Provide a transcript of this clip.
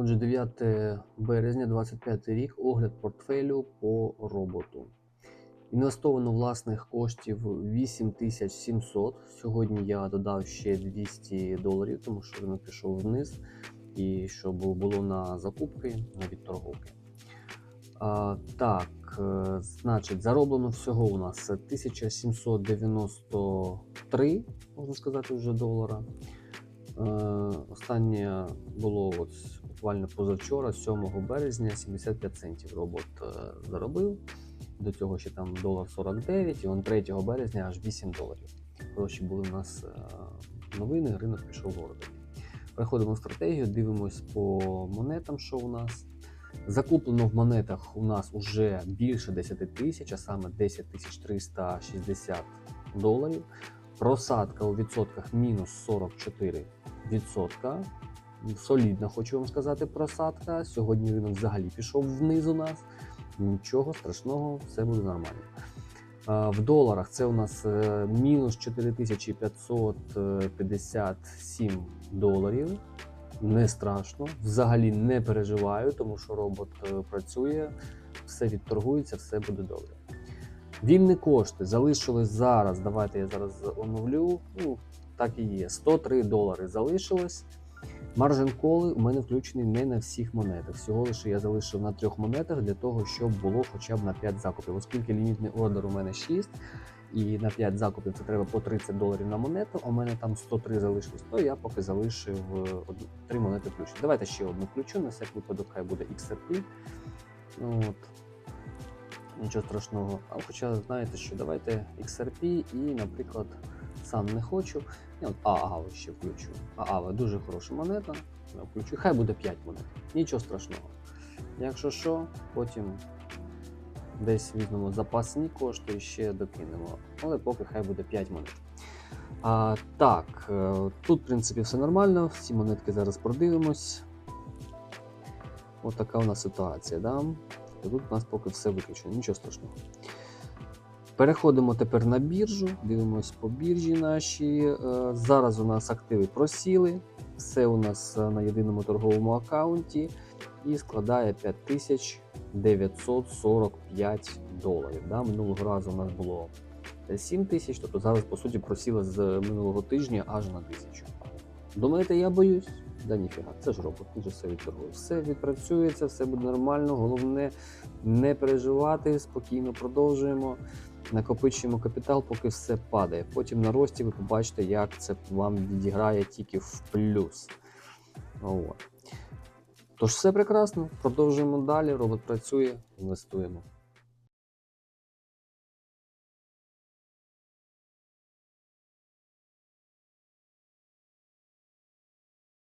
Отже, 9 березня, 25 рік, огляд портфелю по роботу. Інвестовано власних коштів 8700. Сьогодні я додав ще 200 доларів, тому що він пішов вниз, і щоб було на закупки, на відторговки. А, так, е, значить, зароблено всього у нас 1793, можна сказати, вже долара. Е, Останнє було от буквально позавчора, 7 березня, 75 центів робот е, заробив. До цього ще там долар 49, і он 3 березня аж 8 доларів. Хороші були у нас е, новини, ринок пішов городом. Переходимо в стратегію, дивимось по монетам, що у нас. Закуплено в монетах у нас вже більше 10 тисяч, а саме 10 тисяч 360 доларів. Просадка у відсотках мінус 44 відсотка. Солідна, хочу вам сказати, просадка. Сьогодні ринок взагалі пішов вниз у нас. Нічого страшного, все буде нормально. В доларах це у нас е, мінус 4557 доларів. Не страшно, взагалі не переживаю, тому що робот е, працює, все відторгується, все буде добре. Вільні кошти залишились зараз. Давайте я зараз оновлю. Ну, так і є. 103 долари залишилось. Маржин коли у мене включений не на всіх монетах. Всього лише я залишив на трьох монетах для того, щоб було хоча б на 5 закупів. Оскільки лімітний ордер у мене 6, і на 5 закупів це треба по 30 доларів на монету, у мене там 103 залишилось, то я поки залишив е, одну- три монети включені. Давайте ще одну включу, на всяк випадок хай буде XRP. Ну, от. Нічого страшного. А хоча знаєте що, давайте XRP і, наприклад, сам не хочу. Я от ААВ ще включу. ААВ дуже хороша монета. Я включу. Хай буде 5 монет. Нічого страшного. Якщо що, потім десь візьмемо запасні кошти і ще докинемо. Але поки хай буде 5 монет. А, так, е, тут, в принципі, все нормально. Всі монетки зараз продивимось. Ось така у нас ситуація. Да? І тут у нас поки все виключено, нічого страшного. Переходимо тепер на біржу, дивимось по біржі наші. Е, Зараз у нас активи просіли, все у нас е, на єдиному торговому аккаунті і складає 5945 доларів. Да? Минулого разу у нас було 7 тисяч, тобто зараз, по суті, просіли з минулого тижня аж на тисячу. Думаєте, я боюсь? Да ніфіга, це ж робот, він же все відторгує. Все відпрацюється, все буде нормально. Головне не переживати, спокійно продовжуємо. Накопичуємо капітал, поки все падає. Потім на рості ви побачите, як це вам відіграє тільки в плюс. От. Тож все прекрасно, продовжуємо далі. Робот працює, інвестуємо.